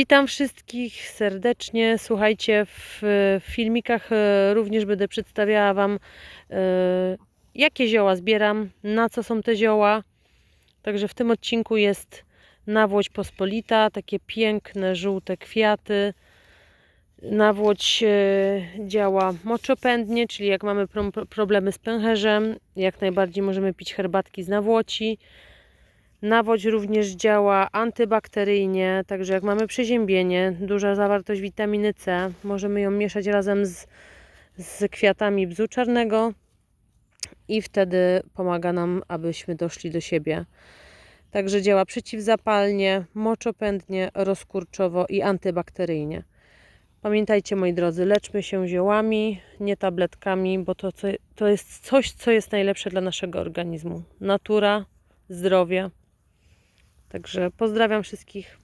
Witam wszystkich serdecznie. Słuchajcie, w filmikach e, również będę przedstawiała Wam, e, jakie zioła zbieram, na co są te zioła. Także w tym odcinku jest nawłoć pospolita, takie piękne, żółte kwiaty. Nawłoć e, działa moczopędnie, czyli jak mamy pro- problemy z pęcherzem, jak najbardziej możemy pić herbatki z nawłoci. Nawodź również działa antybakteryjnie, także jak mamy przeziębienie, duża zawartość witaminy C, możemy ją mieszać razem z, z kwiatami bzu czarnego i wtedy pomaga nam, abyśmy doszli do siebie. Także działa przeciwzapalnie, moczopędnie, rozkurczowo i antybakteryjnie. Pamiętajcie moi drodzy, leczmy się ziołami, nie tabletkami, bo to, to jest coś, co jest najlepsze dla naszego organizmu. Natura, zdrowie. Także pozdrawiam wszystkich.